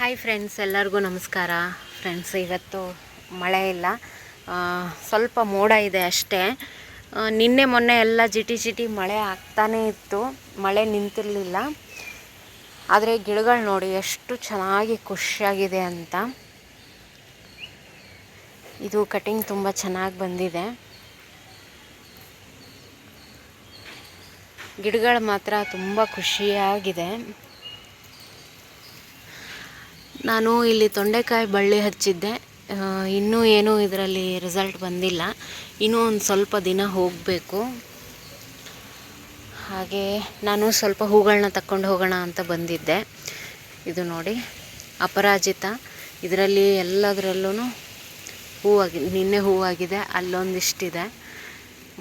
Hi friends ಎಲ್ಲರಿಗೂ ನಮಸ್ಕಾರ. Friends ಇವತ್ತು ಮಳೆ ಇಲ್ಲ. ಸ್ವಲ್ಪ ಮೋಡ ಇದೆ ಅಷ್ಟೇ. ನಿನ್ನೆ ಮೊನ್ನೆ ಎಲ್ಲ ಜಿಟಿ ಜಿಟಿ ಮಳೆ ಆಗ್ತಾನೇ ಇತ್ತು. ಮಳೆ ನಿಂತಿರಲಿಲ್ಲ. ಆದರೆ ಗಿಡಗಳು ನೋಡಿ ಎಷ್ಟು ಚೆನ್ನಾಗಿ ಖುಷಿಯಾಗಿದೆ ಅಂತ. ಇದು ಕಟಿಂಗ್ ತುಂಬ ಚೆನ್ನಾಗಿ ಬಂದಿದೆ. ಗಿಡಗಳು ಮಾತ್ರ ತುಂಬ ಖುಷಿಯಾಗಿದೆ. ನಾನು ಇಲ್ಲಿ ತೊಂಡೆಕಾಯಿ ಬಳ್ಳಿ ಹಚ್ಚಿದ್ದೆ. ಇನ್ನೂ ಏನೂ ಇದರಲ್ಲಿ ರಿಸಲ್ಟ್ ಬಂದಿಲ್ಲ. ಇನ್ನೂ ಒಂದು ಸ್ವಲ್ಪ ದಿನ ಹೋಗಬೇಕು. ಹಾಗೆ ನಾನು ಸ್ವಲ್ಪ ಹೂಗಳನ್ನ ತಕ್ಕೊಂಡು ಹೋಗೋಣ ಅಂತ ಬಂದಿದ್ದೆ. ಇದು ನೋಡಿ, ಅಪರಾಜಿತ. ಇದರಲ್ಲಿ ಎಲ್ಲದರಲ್ಲೂ ಹೂವಾಗಿ ನಿನ್ನೆ ಹೂವಾಗಿದೆ ಅಲ್ಲೊಂದಿಷ್ಟಿದೆ.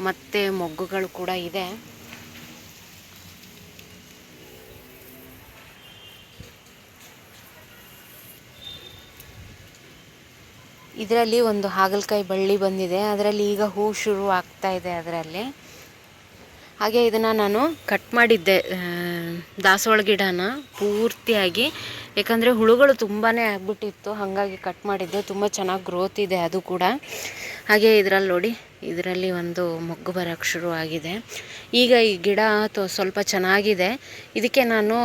ಮತ್ತು ಮೊಗ್ಗುಗಳು ಕೂಡ ಇದೆ. ಇದರಲ್ಲಿ ಒಂದು ಹಾಗಲಕಾಯಿ ಬಳ್ಳಿ ಬಂದಿದೆ. ಅದರಲ್ಲಿ ಈಗ ಹೂ ಶುರು ಆಗ್ತಾ ಇದೆ ಅದರಲ್ಲಿ. ಹಾಗೆ ಇದನ್ನು ನಾನು ಕಟ್ ಮಾಡಿದ್ದೆ ದಾಸವಾಳ ಗಿಡನ ಪೂರ್ತಿಯಾಗಿ. ಯಾಕಂದರೆ ಹುಳುಗಳು ತುಂಬಾ ಆಗ್ಬಿಟ್ಟಿತ್ತು, ಹಾಗಾಗಿ ಕಟ್ ಮಾಡಿದ್ದೆ. ತುಂಬ ಚೆನ್ನಾಗಿ ಗ್ರೋತ್ ಇದೆ ಅದು ಕೂಡ. ಹಾಗೆ ಇದರಲ್ಲಿ ನೋಡಿ, ಇದರಲ್ಲಿ ಒಂದು ಮೊಗ್ಗು ಬರೋಕ್ಕೆ ಶುರು ಆಗಿದೆ. ಈಗ ಈ ಗಿಡ ಸ್ವಲ್ಪ ಚೆನ್ನಾಗಿದೆ. ಇದಕ್ಕೆ ನಾನು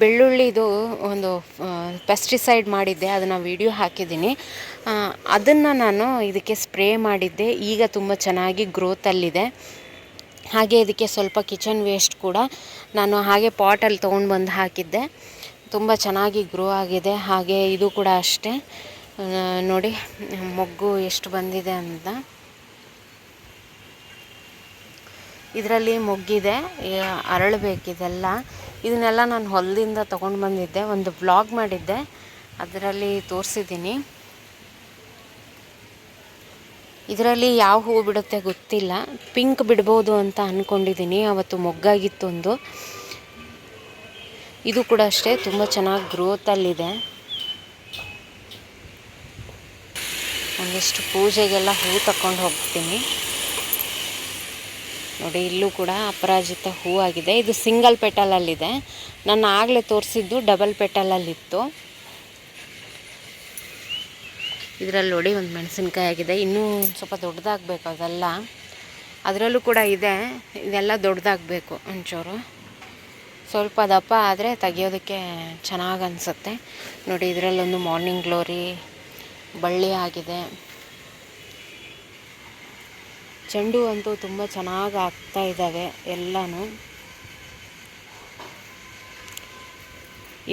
ಬೆಳ್ಳುಳ್ಳಿದು ಒಂದು ಪೆಸ್ಟಿಸೈಡ್ ಮಾಡಿದ್ದೆ, ಅದನ್ನು ವಿಡಿಯೋ ಹಾಕಿದ್ದೀನಿ. ಅದನ್ನು ನಾನು ಇದಕ್ಕೆ ಸ್ಪ್ರೇ ಮಾಡಿದ್ದೆ. ಈಗ ತುಂಬ ಚೆನ್ನಾಗಿ ಗ್ರೋತಲ್ಲಿದೆ ಹಾಗೆ ಇದಕ್ಕೆ ಸ್ವಲ್ಪ ಕಿಚನ್ ವೇಸ್ಟ್ ಕೂಡ ನಾನು ಹಾಗೆ ಪಾಟಲ್ಲಿ ತೊಗೊಂಡು ಬಂದು ಹಾಕಿದ್ದೆ. ತುಂಬ ಚೆನ್ನಾಗಿ ಗ್ರೋ ಆಗಿದೆ. ಹಾಗೆ ಇದು ಕೂಡ ಅಷ್ಟೇ. ನೋಡಿ, ಮೊಗ್ಗು ಎಷ್ಟು ಬಂದಿದೆ ಅಂತ. ಇದರಲ್ಲಿ ಮೊಗ್ಗಿದೆ ಅರಳಬೇಕಿದೆಲ್ಲ ಇದನ್ನೆಲ್ಲ ನಾನು ಹೊಲದಿಂದ ತೊಗೊಂಡು ಬಂದಿದ್ದೆ, ಒಂದು ಬ್ಲಾಗ್ ಮಾಡಿದ್ದೆ, ಅದರಲ್ಲಿ ತೋರಿಸಿದ್ದೀನಿ. ಇದರಲ್ಲಿ ಯಾವ ಹೂವು ಬಿಡುತ್ತೆ ಗೊತ್ತಿಲ್ಲ. ಪಿಂಕ್ ಬಿಡ್ಬೋದು ಅಂತ ಅಂದ್ಕೊಂಡಿದ್ದೀನಿ ಅವತ್ತು ಮೊಗ್ಗಾಗಿತ್ತು ಒಂದು. ಇದು ಕೂಡ ಅಷ್ಟೇ, ತುಂಬ ಚೆನ್ನಾಗಿ ಗ್ರೋತಲ್ಲಿದೆ ಒಂದಿಷ್ಟು ಪೂಜೆಗೆಲ್ಲ ಹೂ ತಕೊಂಡು ಹೋಗ್ತೀನಿ. ನೋಡಿ, ಇಲ್ಲೂ ಕೂಡ ಅಪರಾಜಿತ ಹೂ ಆಗಿದೆ. ಇದು ಸಿಂಗಲ್ ಪೆಟಲಲ್ಲಿದೆ ನಾನು ಆಗಲೇ ತೋರಿಸಿದ್ದು ಡಬಲ್ ಪೆಟಲಲ್ಲಿತ್ತು ಇದರಲ್ಲಿ ನೋಡಿ ಒಂದು ಮೆಣಸಿನ್ಕಾಯಿ ಆಗಿದೆ. ಇನ್ನೂ ಸ್ವಲ್ಪ ದೊಡ್ಡದಾಗಬೇಕು ಅದೆಲ್ಲ ಅದರಲ್ಲೂ ಕೂಡ ಇದೆ. ಇದೆಲ್ಲ ದೊಡ್ಡದಾಗಬೇಕು ಒಂಚೂರು. ಸ್ವಲ್ಪ ದಪ್ಪ ಆದರೆ ತೆಗಿಯೋದಕ್ಕೆ ಚೆನ್ನಾಗಿ ಅನಿಸುತ್ತೆ ನೋಡಿ, ಇದರಲ್ಲೊಂದು ಮಾರ್ನಿಂಗ್ ಗ್ಲೋರಿ ಬಳ್ಳಿ ಆಗಿದೆ. ಚೆಂಡು ಅಂತೂ ತುಂಬ ಚೆನ್ನಾಗಿ ಆಗ್ತಾ ಇದ್ದಾವೆ ಎಲ್ಲನೂ.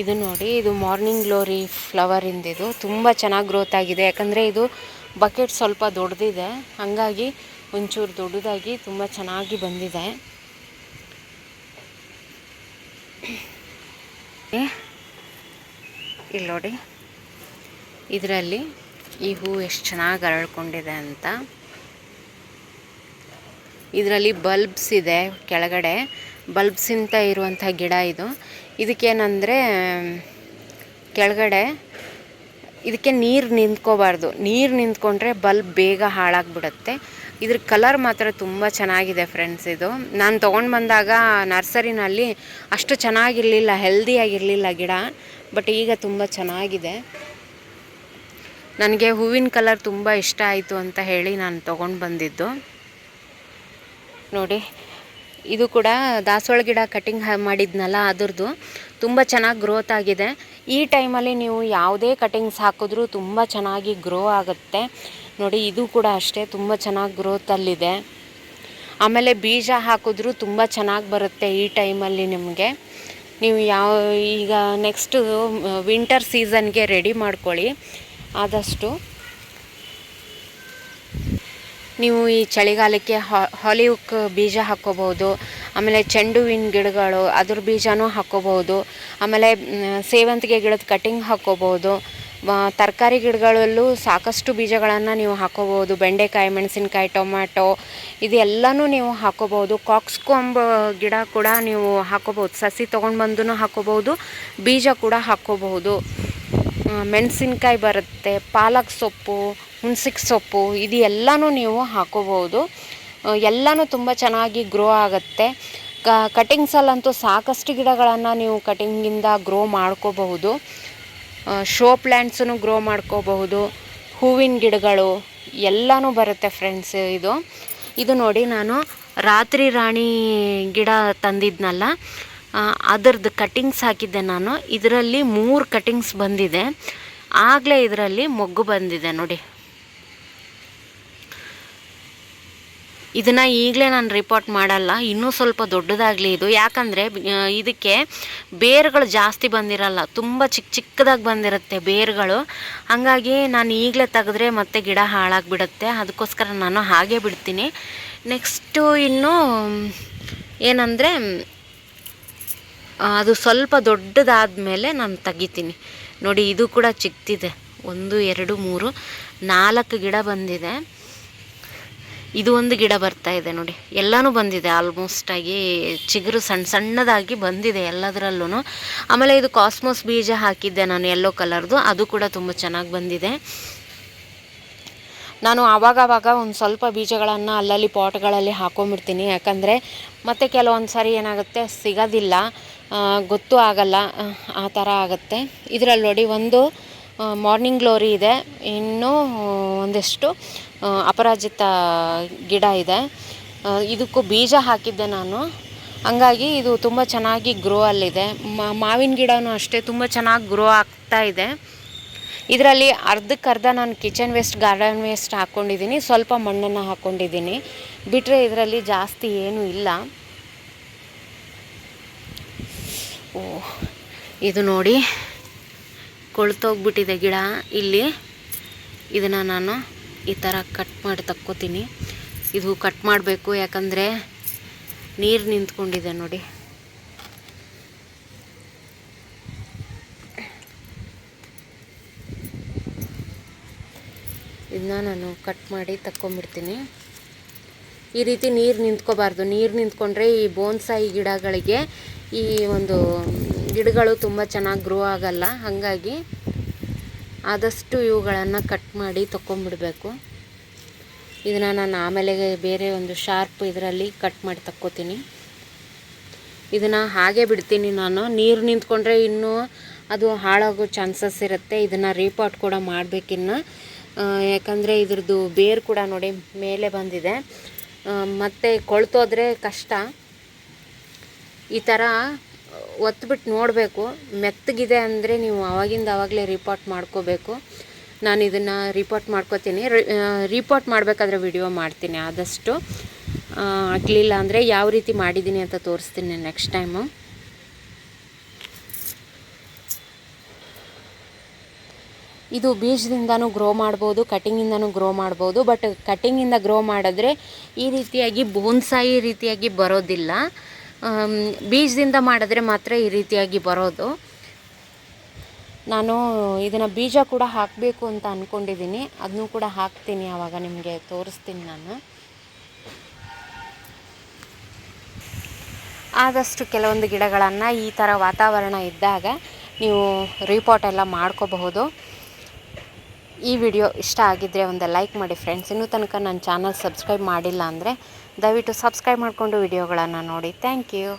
ಇದು ನೋಡಿ, ಇದು ಮಾರ್ನಿಂಗ್ ಗ್ಲೋರಿ ಫ್ಲವರಿಂದಿದು ತುಂಬ ಚೆನ್ನಾಗಿ ಗ್ರೋತ್ ಆಗಿದೆ. ಯಾಕಂದರೆ ಇದು ಬಕೆಟ್ ಸ್ವಲ್ಪ ದೊಡ್ಡದಿದೆ ಹಾಗಾಗಿ ಒಂಚೂರು ದೊಡ್ಡದಾಗಿ ತುಂಬ ಚೆನ್ನಾಗಿ ಬಂದಿದೆ. ಇಲ್ಲಿ ನೋಡಿ. ಇದರಲ್ಲಿ ಈ ಹೂ ಎಷ್ಟು ಚೆನ್ನಾಗಿ ಅರಳ್ಕೊಂಡಿದೆ ಅಂತ. ಇದರಲ್ಲಿ ಬಲ್ಬ್ಸ್ ಇದೆ ಕೆಳಗಡೆ. ಬಲ್ಬ್ಸಿಂತ ಇರುವಂಥ ಗಿಡ ಇದು. ಇದಕ್ಕೇನಂದರೆ, ಕೆಳಗಡೆ ಇದಕ್ಕೆ ನೀರು ನಿಂತ್ಕೋಬಾರ್ದು. ನೀರು ನಿಂತ್ಕೊಂಡ್ರೆ ಬಲ್ಬ್ ಬೇಗ ಹಾಳಾಗ್ಬಿಡುತ್ತೆ. ಇದ್ರ ಕಲರ್ ಮಾತ್ರ ತುಂಬ ಚೆನ್ನಾಗಿದೆ ಫ್ರೆಂಡ್ಸ್ ಇದು. ನಾನು ತೊಗೊಂಡು ಬಂದಾಗ ನರ್ಸರಿನಲ್ಲಿ ಅಷ್ಟು ಚೆನ್ನಾಗಿರಲಿಲ್ಲ ಹೆಲ್ದಿಯಾಗಿರಲಿಲ್ಲ ಗಿಡ ಬಟ್ ಈಗ ತುಂಬ ಚೆನ್ನಾಗಿದೆ. ನನಗೆ ಹೂವಿನ ಕಲರ್ ತುಂಬ ಇಷ್ಟ ಆಯಿತು ಅಂತ ಹೇಳಿ ನಾನು ತೊಗೊಂಡು ಬಂದಿದ್ದು. ನೋಡಿ, ಇದು ಕೂಡ ದಾಸವಾಳ ಗಿಡ ಕಟಿಂಗ್ ಮಾಡಿದ್ನಲ್ಲ ಅದ್ರದ್ದು. ತುಂಬ ಚೆನ್ನಾಗಿ ಗ್ರೋತ್ ಆಗಿದೆ. ಈ ಟೈಮಲ್ಲಿ ನೀವು ಯಾವುದೇ ಕಟಿಂಗ್ಸ್ ಹಾಕಿದ್ರೂ ತುಂಬ ಚೆನ್ನಾಗಿ ಗ್ರೋ ಆಗುತ್ತೆ. ನೋಡಿ, ಇದು ಕೂಡ ಅಷ್ಟೇ, ತುಂಬ ಚೆನ್ನಾಗಿ ಗ್ರೋತಲ್ಲಿದೆ ಆಮೇಲೆ ಬೀಜ ಹಾಕಿದ್ರೂ ತುಂಬ ಚೆನ್ನಾಗಿ ಬರುತ್ತೆ ಈ ಟೈಮಲ್ಲಿ ನಿಮಗೆ. ನೀವು ಯಾವ, ಈಗ ನೆಕ್ಸ್ಟು ವಿಂಟರ್ ಸೀಸನ್ಗೆ ರೆಡಿ ಮಾಡ್ಕೊಳ್ಳಿ. ಆದಷ್ಟು. ನೀವು ಈ ಚಳಿಗಾಲಕ್ಕೆ ಹಾಲಿವುಕ್ ಬೀಜ ಹಾಕೋಬಹುದು, ಆಮೇಲೆ ಚೆಂಡು ಹೂವಿನ ಗಿಡಗಳು, ಅದ್ರ ಬೀಜನೂ ಹಾಕ್ಕೋಬಹುದು ಆಮೇಲೆ ಸೇವಂತಿಗೆ ಗಿಡದ ಕಟಿಂಗ್ ಹಾಕ್ಕೋಬೋದು ತರಕಾರಿ ಗಿಡಗಳಲ್ಲೂ ಸಾಕಷ್ಟು ಬೀಜಗಳನ್ನು ನೀವು ಹಾಕೋಬಹುದು, ಬೆಂಡೆಕಾಯಿ, ಮೆಣಸಿನಕಾಯಿ, ಟೊಮ್ಯಾಟೊ, ಇದೆಲ್ಲನೂ ನೀವು ಹಾಕೋಬಹುದು ಕಾಕ್ಸ್ಕೊಂಬ ಗಿಡ ಕೂಡ ನೀವು ಹಾಕೋಬಹುದು, ಸಸಿ ತೊಗೊಂಡು ಬಂದು ಹಾಕೋಬಹುದು, ಬೀಜ ಕೂಡ ಹಾಕ್ಕೋಬಹುದು ಮೆಣಸಿನ್ಕಾಯಿ ಬರುತ್ತೆ, ಪಾಲಕ್ ಸೊಪ್ಪು ಹುಣ್ಸಿಕ್ ಸೊಪ್ಪು, ಇದು ಎಲ್ಲನೂ ನೀವು ಹಾಕೋಬೋದು ಎಲ್ಲನೂ ತುಂಬ ಚೆನ್ನಾಗಿ ಗ್ರೋ ಆಗುತ್ತೆ. ಕ ಕಟಿಂಗ್ಸಲ್ಲಂತೂ ಸಾಕಷ್ಟು ಗಿಡಗಳನ್ನು ನೀವು ಕಟಿಂಗಿಂದ ಗ್ರೋ ಮಾಡ್ಕೋಬಹುದು. ಶೋ ಪ್ಲ್ಯಾಂಟ್ಸನ್ನು ಗ್ರೋ ಮಾಡ್ಕೋಬಹುದು. ಹೂವಿನ ಗಿಡಗಳು ಎಲ್ಲನೂ ಬರುತ್ತೆ ಫ್ರೆಂಡ್ಸ್ ಇದು. ಇದು ನೋಡಿ ನಾನು ರಾತ್ರಿ ರಾಣಿ ಗಿಡ ತಂದಿದ್ನಲ್ಲ ಅದರದ್ದು ಕಟಿಂಗ್ಸ್ ಹಾಕಿದ್ದೆ ನಾನು. ಇದರಲ್ಲಿ ಮೂರು ಕಟಿಂಗ್ಸ್ ಬಂದಿದೆ. ಆಗಲೇ ಇದರಲ್ಲಿ ಮೊಗ್ಗು ಬಂದಿದೆ ನೋಡಿ. ಇದನ್ನು ಈಗಲೇ ನಾನು ರಿಪೋರ್ಟ್ ಮಾಡಲ್ಲ, ಇನ್ನೂ ಸ್ವಲ್ಪ ದೊಡ್ಡದಾಗಲಿ ಇದು. ಯಾಕಂದರೆ ಇದಕ್ಕೆ ಬೇರುಗಳು ಜಾಸ್ತಿ ಬಂದಿರಲ್ಲ, ತುಂಬ ಚಿಕ್ಕ ಚಿಕ್ಕದಾಗಿ ಬಂದಿರುತ್ತೆ ಬೇರುಗಳು. ಹಾಗಾಗಿ ನಾನು ಈಗಲೇ ತೆಗೆದ್ರೆ ಮತ್ತೆ ಗಿಡ ಹಾಳಾಗಿಬಿಡುತ್ತೆ, ಅದಕ್ಕೋಸ್ಕರ ನಾನು ಹಾಗೆ ಬಿಡ್ತೀನಿ. ನೆಕ್ಸ್ಟು ಇನ್ನು, ಏನಂದರೆ, ಅದು ಸ್ವಲ್ಪ ದೊಡ್ಡದಾದ ಮೇಲೆ ನಾನು ತೆಗಿತೀನಿ. ನೋಡಿ, ಇದು ಕೂಡ ಚಿಕ್ಕದಿದೆ ಒಂದು, ಎರಡು, ಮೂರು, ನಾಲ್ಕು ಗಿಡ ಬಂದಿದೆ. ಇದು ಒಂದು ಗಿಡ ಬರ್ತಾ ಇದೆ ನೋಡಿ. ಎಲ್ಲನೂ ಬಂದಿದೆ. ಆಲ್ಮೋಸ್ಟ್ ಆಗಿ ಚಿಗುರು ಸಣ್ಣ ಸಣ್ಣದಾಗಿ ಬಂದಿದೆ ಎಲ್ಲದರಲ್ಲೂ ಆಮೇಲೆ ಇದು ಕಾಸ್ಮೋಸ್ ಬೀಜ ಹಾಕಿದ್ದೆ ನಾನು ಯೆಲ್ಲೋ ಕಲರ್ದು ಅದು ಕೂಡ ತುಂಬ ಚೆನ್ನಾಗಿ ಬಂದಿದೆ. ನಾನು ಆವಾಗವಾಗ ಒಂದು ಸ್ವಲ್ಪ ಬೀಜಗಳನ್ನು ಅಲ್ಲಲ್ಲಿ ಪಾಟ್ಗಳಲ್ಲಿ ಹಾಕೊಂಬಿಡ್ತೀನಿ ಯಾಕಂದರೆ ಮತ್ತೆ ಕೆಲವೊಂದು ಸಾರಿ ಏನಾಗುತ್ತೆ? ಸಿಗೋದಿಲ್ಲ. ಗೊತ್ತು ಆಗಲ್ಲ. ಆ ಥರ ಆಗುತ್ತೆ. ಇದರಲ್ಲಿ ನೋಡಿ ಒಂದು ಮಾರ್ನಿಂಗ್ ಗ್ಲೋರಿ ಇದೆ. ಇನ್ನೂ ಒಂದಿಷ್ಟು ಅಪರಾಜಿತ ಗಿಡ ಇದೆ. ಇದಕ್ಕೂ ಬೀಜ ಹಾಕಿದ್ದೆ ನಾನು. ಹಂಗಾಗಿ ಇದು ತುಂಬ ಚೆನ್ನಾಗಿ ಗ್ರೋ ಅಲ್ಲಿದೆ. ಮಾವಿನ ಗಿಡವೂ ಅಷ್ಟೇ ತುಂಬ ಚೆನ್ನಾಗಿ ಗ್ರೋ ಆಗ್ತಾ ಇದೆ. ಇದರಲ್ಲಿ ಅರ್ಧಕ್ಕರ್ಧ ನಾನು ಕಿಚನ್ ವೇಸ್ಟ್ ಗಾರ್ಡನ್ ವೇಸ್ಟ್ ಹಾಕ್ಕೊಂಡಿದ್ದೀನಿ ಸ್ವಲ್ಪ ಮಣ್ಣನ್ನು ಹಾಕ್ಕೊಂಡಿದ್ದೀನಿ ಬಿಟ್ಟರೆ ಇದರಲ್ಲಿ ಜಾಸ್ತಿ ಏನೂ ಇಲ್ಲ. ಓ, ಇದು ನೋಡಿ. ಕೊಳ್ತೋಗ್ಬಿಟ್ಟಿದೆ ಗಿಡ ಇಲ್ಲಿ. ಇದನ್ನು ನಾನು ಈ ಥರ ಕಟ್ ಮಾಡಿ ತಕ್ಕೋತೀನಿ. ಇದು ಕಟ್ ಮಾಡಬೇಕು, ಯಾಕಂದರೆ ನೀರು ನಿಂತ್ಕೊಂಡಿದೆ ನೋಡಿ. ಇದನ್ನ ನಾನು ಕಟ್ ಮಾಡಿ ತಕ್ಕೊಂಬಿಡ್ತೀನಿ ಈ ರೀತಿ ನೀರು ನಿಂತ್ಕೋಬಾರ್ದು. ನೀರು ನಿಂತ್ಕೊಂಡ್ರೆ ಈ ಬೋನ್ಸಾಯಿ ಗಿಡಗಳಿಗೆ ಈ ಒಂದು ಗಿಡಗಳು ತುಂಬ ಚೆನ್ನಾಗಿ ಗ್ರೋ ಆಗಲ್ಲ. ಹಾಗಾಗಿ ಆದಷ್ಟು ಇವುಗಳನ್ನು ಕಟ್ ಮಾಡಿ ತಗೊಂಬಿಡ್ಬೇಕು ಇದನ್ನು ನಾನು ಆಮೇಲೆ ಬೇರೆ ಒಂದು ಶಾರ್ಪ್ ಇದರಲ್ಲಿ ಕಟ್ ಮಾಡಿ ತಕ್ಕೋತೀನಿ. ಇದನ್ನು ಹಾಗೆ ಬಿಡ್ತೀನಿ ನಾನು. ನೀರು ನಿಂತ್ಕೊಂಡ್ರೆ ಇನ್ನೂ ಅದು ಹಾಳಾಗೋ ಚಾನ್ಸಸ್ ಇರುತ್ತೆ. ಇದನ್ನು ರೀಪಾಟ್ ಕೂಡ ಮಾಡಬೇಕಿನ್ನು. ಯಾಕಂದರೆ ಇದ್ರದ್ದು ಬೇರು ಕೂಡ ನೋಡಿ ಮೇಲೆ ಬಂದಿದೆ. ಮತ್ತು ಕೊಳ್ತೋದ್ರೆ ಕಷ್ಟ. ಈ ಥರ ಒತ್ಬಿಟ್ಟು ನೋಡಬೇಕು, ಮೆತ್ತಗಿದೆ ಅಂದರೆ ನೀವು ಆವಾಗಿಂದ ಆವಾಗಲೇ ರಿಪೋರ್ಟ್ ಮಾಡ್ಕೋಬೇಕು. ನಾನು ಇದನ್ನು ರಿಪೋರ್ಟ್ ಮಾಡ್ಕೋತೀನಿ. ರಿಪೋರ್ಟ್ ಮಾಡಬೇಕಾದ್ರೆ ವಿಡಿಯೋ ಮಾಡ್ತೀನಿ ಆದಷ್ಟು. ಆಗಲಿಲ್ಲ ಅಂದರೆ ಯಾವ ರೀತಿ ಮಾಡಿದ್ದೀನಿ ಅಂತ ತೋರಿಸ್ತೀನಿ ನೆಕ್ಸ್ಟ್ ಟೈಮು ಇದು ಬೀಜದಿಂದನೂ ಗ್ರೋ ಮಾಡ್ಬೋದು ಕಟಿಂಗಿಂದನೂ ಗ್ರೋ ಮಾಡ್ಬೋದು ಬಟ್ ಕಟಿಂಗಿಂದ ಗ್ರೋ ಮಾಡಿದ್ರೆ ಈ ರೀತಿಯಾಗಿ ಬೋನ್ಸಾಯಿ ರೀತಿಯಾಗಿ ಬರೋದಿಲ್ಲ. ಬೀಜದಿಂದ ಮಾಡಿದ್ರೆ ಮಾತ್ರ ಈ ರೀತಿಯಾಗಿ ಬರೋದು. ನಾನು ಇದನ್ನು ಬೀಜ ಕೂಡ ಹಾಕಬೇಕು ಅಂತ ಅಂದ್ಕೊಂಡಿದ್ದೀನಿ ಅದನ್ನು ಕೂಡ ಹಾಕ್ತೀನಿ ಆವಾಗ ನಿಮಗೆ ತೋರಿಸ್ತೀನಿ ನಾನು. ಆದಷ್ಟು ಕೆಲವೊಂದು ಗಿಡಗಳನ್ನು ಈ ಥರ ವಾತಾವರಣ ಇದ್ದಾಗ ನೀವು ರೀಪಾಟ್ ಎಲ್ಲ ಮಾಡ್ಕೋಬಹುದು. ಈ ವಿಡಿಯೋ ಇಷ್ಟ ಆಗಿದ್ದರೆ ಒಂದು ಲೈಕ್ ಮಾಡಿ ಫ್ರೆಂಡ್ಸ್ ಇನ್ನೂ ತನಕ ನನ್ನ ಚಾನಲ್ ಸಬ್ಸ್ಕ್ರೈಬ್ ಮಾಡಿಲ್ಲ ಅಂದರೆ ದಯವಿಟ್ಟು ಸಬ್ಸ್ಕ್ರೈಬ್ ಮಾಡಿಕೊಂಡು ವಿಡಿಯೋಗಳನ್ನು ನೋಡಿ. Thank you